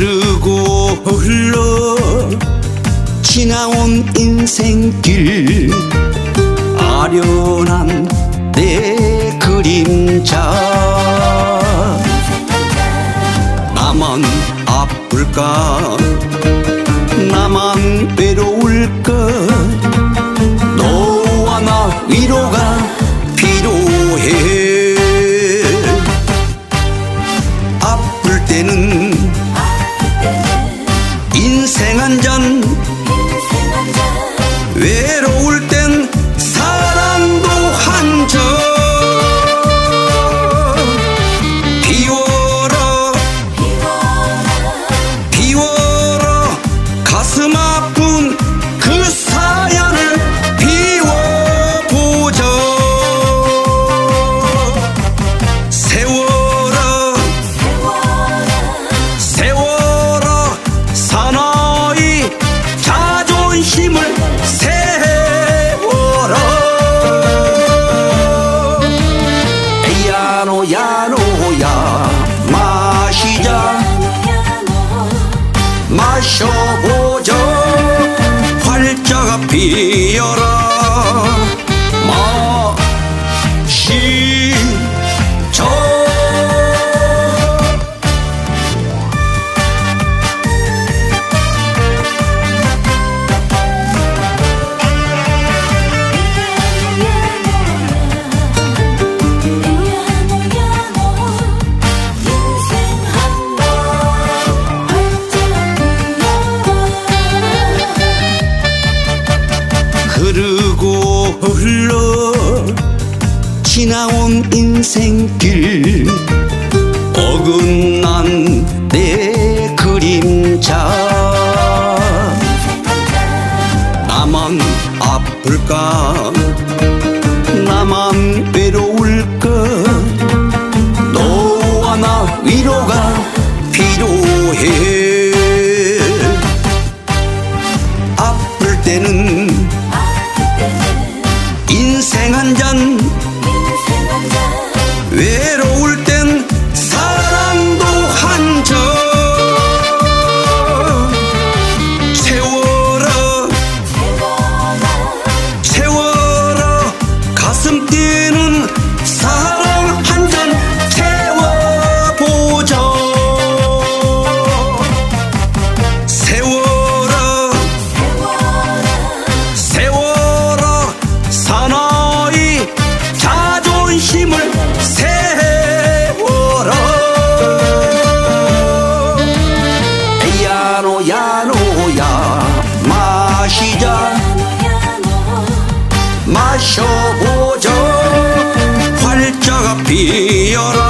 흐르고 흘러 지나온 인생길 아련한 내 그림자. 나만 아플까? 나만 외로울까? pior. 흐르고 흘러 지나온 인생길 어긋난 내 그림자. 나만 아플까? 나만 외로울까? 너와 나 위로가 필요해. 아플 때는 gidiyorum